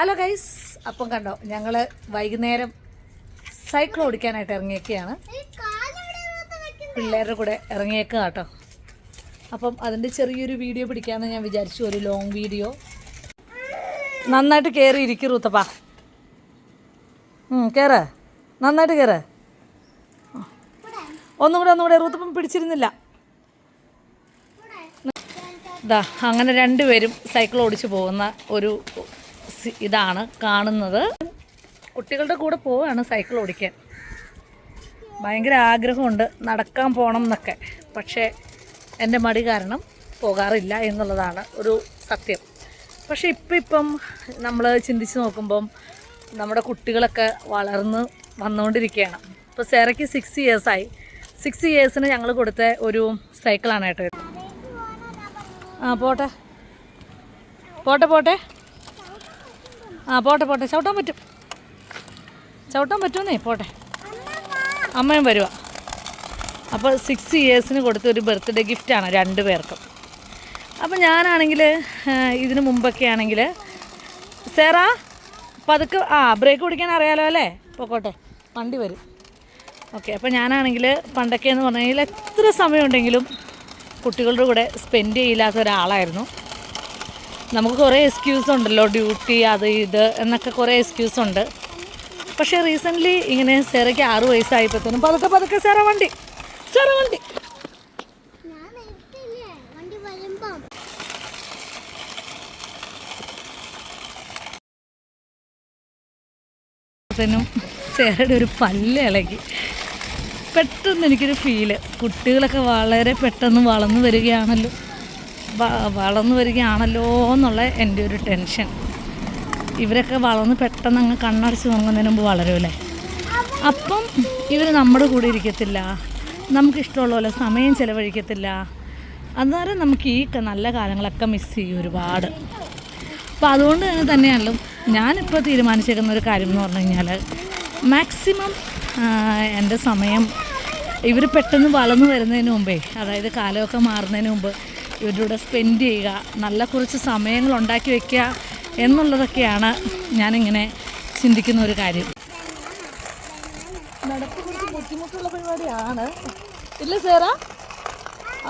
Hello guys അപ്പം കണ്ടോ ഞങ്ങൾ വൈകുന്നേരം സൈക്കിൾ ഓടിക്കാനായിട്ട് ഇറങ്ങിയേക്കാണ് പിള്ളേരുടെ കൂടെ ഇറങ്ങിയേക്കുക കേട്ടോ. അപ്പം അതിന്റെ ചെറിയൊരു വീഡിയോ പിടിക്കാമെന്ന് ഞാൻ വിചാരിച്ചു ഒരു ലോങ് വീഡിയോ നന്നായിട്ട് കയറി ഇരിക്കും റൂത്തപ്പാ. കയറ നന്നായിട്ട് കയറ ഒന്നും കൂടെ ഒന്നും കൂടെ റൂത്തപ്പം പിടിച്ചിരുന്നില്ല. ഇതാ അങ്ങനെ രണ്ടുപേരും സൈക്കിൾ ഓടിച്ചു പോകുന്ന ഒരു ഇതാണ് കാണുന്നത്. കുട്ടികളുടെ കൂടെ പോവാണ് സൈക്കിൾ ഓടിക്കാൻ. ഭയങ്കര ആഗ്രഹമുണ്ട് നടക്കാൻ പോകണം എന്നൊക്കെ. പക്ഷേ എന്റെ മടി കാരണം പോകാറില്ല എന്നുള്ളതാണ് ഒരു സത്യം. പക്ഷേ ഇപ്പം ഇപ്പം നമ്മൾ ചിന്തിച്ച് നോക്കുമ്പം നമ്മുടെ കുട്ടികളൊക്കെ വളർന്ന് വന്നുകൊണ്ടിരിക്കുകയാണ്. ഇപ്പോൾ സെറയ്ക്ക് സിക്സ് ഇയേഴ്സായി സിക്സ് ഇയേഴ്സിന് ഞങ്ങൾ കൊടുത്ത ഒരു സൈക്കിളാണ് കേട്ടോ ആ പോട്ടെ. പോട്ടെ പോട്ടെ. ആ പോട്ടെ പോട്ടെ. ചവിട്ടാൻ പറ്റും. ചവിട്ടാൻ പറ്റുമെന്നേ പോട്ടെ. അമ്മയും വരുക അപ്പോൾ സിക്സ് ഇയേഴ്സിന് കൊടുത്ത ഒരു ബർത്ത്ഡേ ഗിഫ്റ്റാണ് രണ്ട് പേർക്കും. അപ്പോൾ ഞാനാണെങ്കിൽ ഇതിന് മുമ്പൊക്കെ ആണെങ്കിൽ സേറാ പതുക്കെ ആ ബ്രേക്ക് പിടിക്കാൻ അറിയാലോ അല്ലേ? പോക്കോട്ടെ വണ്ടി വരും. ഓക്കെ അപ്പോൾ ഞാനാണെങ്കിൽ പണ്ടൊക്കെ എന്ന് പറഞ്ഞു കഴിഞ്ഞാൽ എത്ര സമയമുണ്ടെങ്കിലും കുട്ടികളുടെ കൂടെ സ്പെൻഡ് ചെയ്യില്ലാത്ത ഒരാളായിരുന്നു. നമുക്ക് കുറേ എക്സ്ക്യൂസ് ഉണ്ടല്ലോ ഡ്യൂട്ടി അത് ഇത് എന്നൊക്കെ കുറേ എക്സ്ക്യൂസ് ഉണ്ട്. പക്ഷേ റീസെന്റ്ലി ഇങ്ങനെ സെറയ്ക്ക് ആറ് വയസ്സായപ്പോഴത്തേനും പതുക്കെ പതുക്കെ സെറ വണ്ടി സെറ വണ്ടി. സെറയുടെ ഒരു പല്ല് ഇളകി. പെട്ടെന്ന് എനിക്കൊരു ഫീൽ കുട്ടികളൊക്കെ വളരെ പെട്ടെന്ന് വളർന്നു വരികയാണല്ലോ. വളർന്നു വരികയാണല്ലോ എന്നുള്ള എന്റെ ഒരു ടെൻഷൻ. ഇവരൊക്കെ വളർന്ന് പെട്ടെന്ന് അങ്ങ് കണ്ണടച്ച് തുടങ്ങുന്നതിന് മുമ്പ് വളരുമല്ലേ അപ്പം ഇവർ നമ്മുടെ കൂടെ ഇരിക്കത്തില്ല. നമുക്കിഷ്ടമുള്ള പോലെ സമയം ചിലവഴിക്കത്തില്ല. അന്നേരം നമുക്ക് ഈ നല്ല കാലങ്ങളൊക്കെ മിസ് ചെയ്യും ഒരുപാട്. അപ്പോൾ അതുകൊണ്ട് തന്നെ തന്നെയാണല്ലോ ഞാനിപ്പോൾ തീരുമാനിച്ചേക്കുന്ന ഒരു കാര്യം എന്ന് പറഞ്ഞു കഴിഞ്ഞാൽ മാക്സിമം എന്റെ സമയം ഇവർ പെട്ടെന്ന് വളർന്നു വരുന്നതിന് മുമ്പേ അതായത് കാലമൊക്കെ മാറുന്നതിന് മുമ്പ് ഇവരുടെ സ്പെൻഡ് ചെയ്യുക. നല്ല കുറച്ച് സമയങ്ങൾ ഉണ്ടാക്കി വയ്ക്കുക എന്നുള്ളതൊക്കെയാണ് ഞാനിങ്ങനെ ചിന്തിക്കുന്ന ഒരു കാര്യം. നടപ്പ് കുറച്ച് ബുദ്ധിമുട്ടുള്ള പരിപാടിയാണ്. ഇല്ല സേറാ?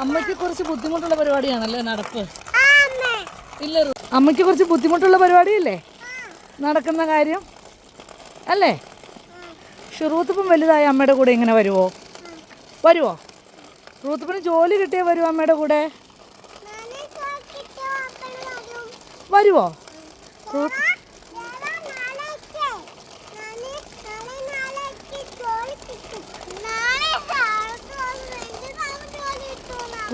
അമ്മയ്ക്ക് കുറച്ച് ബുദ്ധിമുട്ടുള്ള പരിപാടിയാണല്ലേ നടപ്പ്? ഇല്ല അമ്മയ്ക്ക് കുറച്ച് ബുദ്ധിമുട്ടുള്ള പരിപാടിയല്ലേ? നടക്കുന്ന കാര്യം? അല്ലേ? ഷുറൂത്തിപ്പം വലുതായ അമ്മയുടെ കൂടെ ഇങ്ങനെ വരുമോ വരുമോ റൂത്തപ്പന് ജോലി കിട്ടിയാൽ വരുമോ അമ്മയുടെ കൂടെ നാളെ ചോദിച്ചിട്ട് വാപ്പൽ വരും വരുമോ റൂത്ത് നാളെ നാളേക്ക് നാളെ നാളെ നാളേക്ക് ജോലി കിട്ടും നാളെ സാർക്ക് വേണ്ടി നാളെ ജോലി കിട്ടും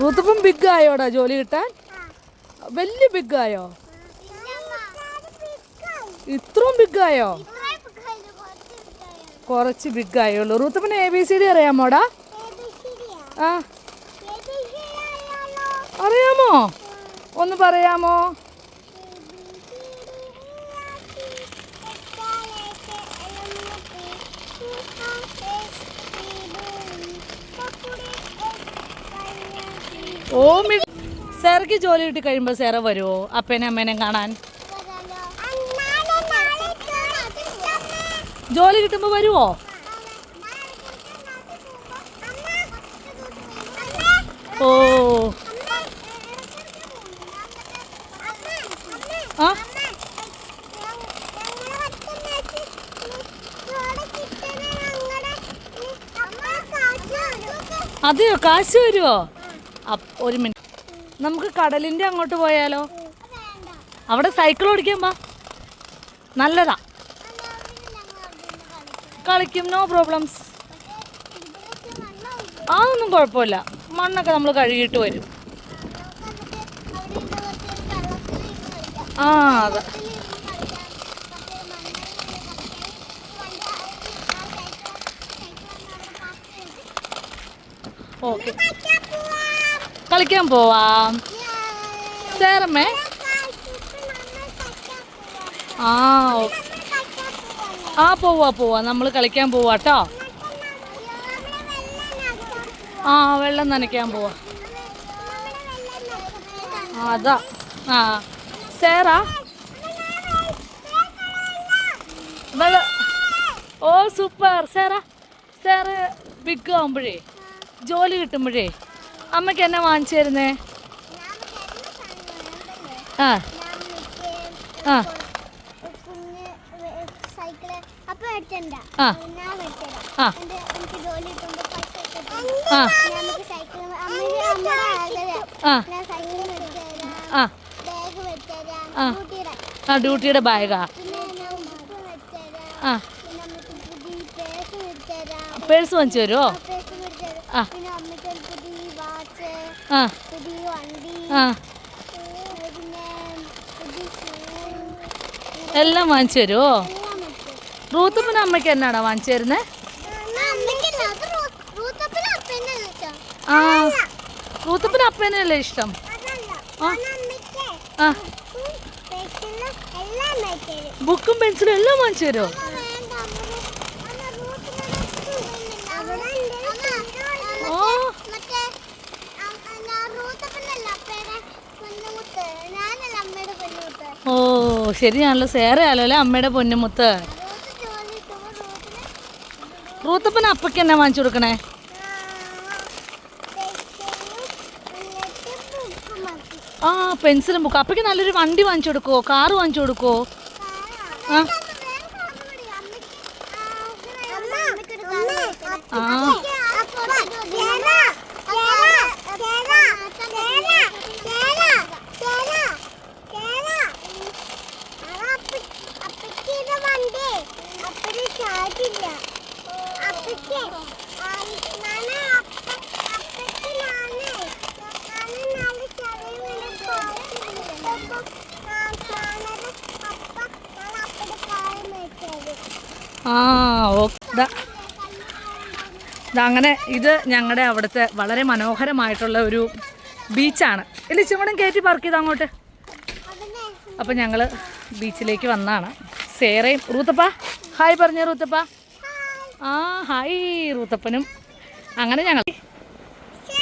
റൂത്തിപ്പം ബിഗ് ആയോടാ ജോലി കിട്ടാൻ? വലിയ ബിഗ് ആയോ? ഇത്രയും ബിഗ് ആയോ? കുറച്ച് ബിഗ് ആയുള്ളൂ. റൂത്തപ്പന് എ ബി സി ഡി അറിയാമോടാ? ആ. അറിയാമോ? ഒന്ന് പറയാമോ? ഓ ജോലി കിട്ടി കഴിയുമ്പോൾ സാറ് വരുമോ അപ്പനെ അമ്മേനെ കാണാൻ? ജോലി കിട്ടുമ്പോൾ വരുമോ ഓ. അതെയോ കാശ് വരുമോ ഒരു മിനിറ്റ്. നമുക്ക് കടലിന്റെ അങ്ങോട്ട് പോയാലോ? അവിടെ സൈക്കിൾ ഓടിക്കാൻ പാ നല്ലതാ. കളിക്കും നോ പ്രോബ്ലംസ് അതൊന്നും കുഴപ്പമില്ല. മണ്ണൊക്കെ നമ്മൾ കഴുകിയിട്ട് വരും. ആ അതെ. ഓക്കെ. കളിക്കാൻ പോവാം? സേറമ്മേ? ആ ആ പോവാ പോവാ. നമ്മൾ കളിക്കാൻ പോവാ കേട്ടോ ആ വെള്ളം നനയ്ക്കാൻ പോവാ. ആ, അതാ. ആ സേറാ? വെള്ള ഓ സൂപ്പർ. സാറാ? സാറ് ബിഗ് ആവുമ്പോഴേ ജോലി കിട്ടുമ്പോഴേ അമ്മയ്ക്ക് എന്നാ വാങ്ങിച്ചു തരുന്നേ? ആ. ആ. ആ. ആ. ആ. ഡ്യൂട്ടിയുടെ ബാഗാ. ആ. പേഴ്സ് വാങ്ങിച്ചു തരുമോ ആ. പിന്നെ അമ്മയ്ക്ക് ഒരു പുതിയ വാച്ച് ആ. പുതിയ വണ്ടി ആ. എല്ലാം വാങ്ങിച്ചു തരുമോ റൂത്തപ്പന അമ്മയ്ക്ക് എന്നാടാ വാങ്ങിച്ചു തരുന്നേ? ആ. റൂത്തപ്പന അപ്പനല്ലേ ഇഷ്ടം? ആ. ബുക്കും പെൻസിലും എല്ലാം വാങ്ങിച്ചു തരുമോ ഓ. ഓ ശരിയാണല്ലോ സേറയാണല്ലോ അല്ലേ അമ്മയുടെ പൊന്നുമുത്ത്? റൂത്തപ്പന് അപ്പയ്ക്ക് എന്നാ വാങ്ങിച്ചു കൊടുക്കണേ? ആ പെൻസിലും ബുക്ക് അപ്പയ്ക്ക് നല്ലൊരു വണ്ടി വാങ്ങിച്ചു കൊടുക്കുവോ? കാറ് വാങ്ങിച്ചു കൊടുക്കുവോ? ആ. ആ ഓക്കെ അങ്ങനെ ഇത് ഞങ്ങളുടെ അവിടുത്തെ വളരെ മനോഹരമായിട്ടുള്ള ഒരു ബീച്ചാണ്. ഇല്ല ചുമടും കയറ്റി പാർക്ക് ചെയ്ത് അങ്ങോട്ട്? അപ്പം ഞങ്ങൾ ബീച്ചിലേക്ക് വന്നാണ്. സേറയും റൂത്തപ്പ. ഹായ് പറഞ്ഞു റൂത്തപ്പ. ആ ഹായ് റൂത്തപ്പനും. അങ്ങനെ ഞങ്ങൾ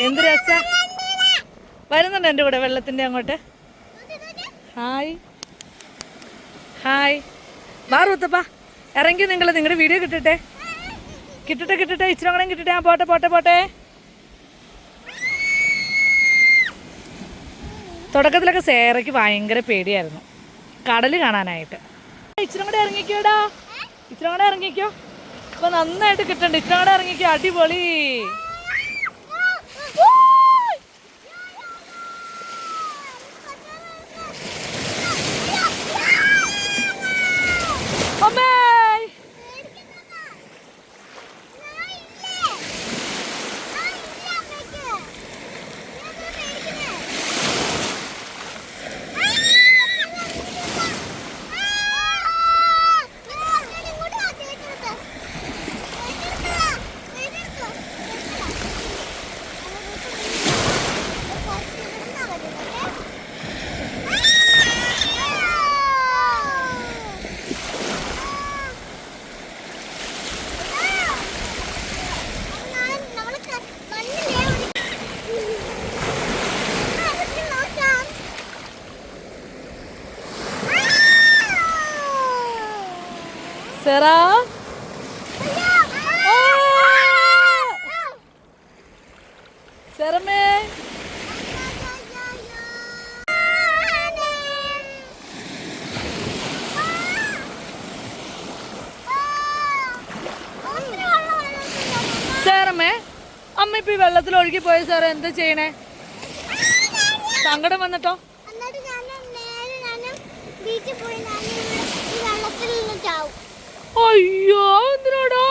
എന്ത് രസ? വരുന്നുണ്ട് എന്റെ കൂടെ വെള്ളത്തിന്റെ അങ്ങോട്ട്? ഹായ്. ഹായ്. വാ റൂത്തപ്പ. ഇറങ്ങി നിങ്ങൾ നിങ്ങളുടെ വീഡിയോ കിട്ടട്ടെ? കിട്ടട്ടെ കിട്ടട്ടെ. ഇച്ചിരി അങ്ങനെ കിട്ടട്ടെ. ആ പോട്ടെ പോട്ടെ പോട്ടെ. തുടക്കത്തിലൊക്കെ സേറയ്ക്ക് ഭയങ്കര പേടിയായിരുന്നു. കടൽ കാണാനായിട്ട്. ഇച്ചിരി കൂടെ ഇറങ്ങിക്കോടാ. ഇച്ചിരി കൂടെ ഇറങ്ങിക്കോ. ഇപ്പൊ നന്നായിട്ട് കിട്ടണ്ട്. ഇറങ്ങിക്ക് ഇറങ്ങിക്കോ. അടിപൊളി. സെറ സെറമേ സെറമേ അമ്മ ഇപ്പൊ ഈ വെള്ളത്തിൽ ഒഴുകി പോയ സാറേ? എന്താ ചെയ്യണേ? സങ്കടം വന്നിട്ടോ? ബീച്ചിൽ പോയി വെള്ളത്തിൽ നിന്ന് ചാവും. അയ്യോ എന്തിനാടാ.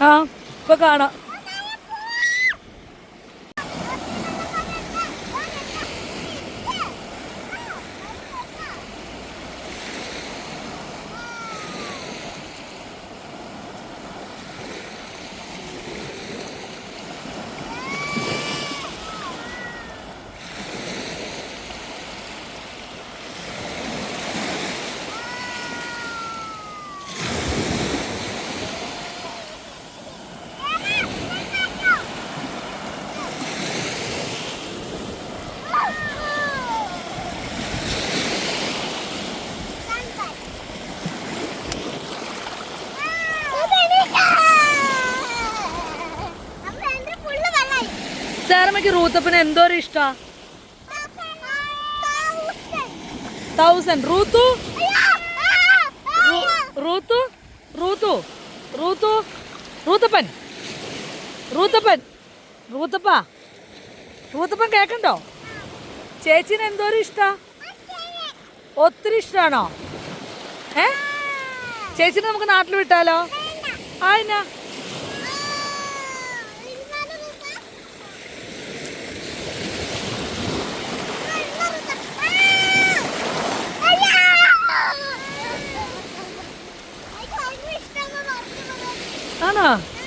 ആ ഇപ്പൊ കാണാം നിസാരമ്മയ്ക്ക് എന്തോ ഒരു ഇഷ്ടാ? തൗസൻഡ് റൂത്തു? റൂത്തു? റൂത്തു? റൂത്തു? റൂത്തപ്പൻ. റൂത്തപ്പൻ. റൂത്തപ്പ. റൂത്തപ്പൻ കേക്കണ്ടോ? ചേച്ചിന് എന്തോരം ഇഷ്ടാ? ഒത്തിരി ഇഷ്ടമാണോ ഏ? ചേച്ചിനെ നമുക്ക് നാട്ടിൽ വിട്ടാലോ? ആ എന്നാ あら。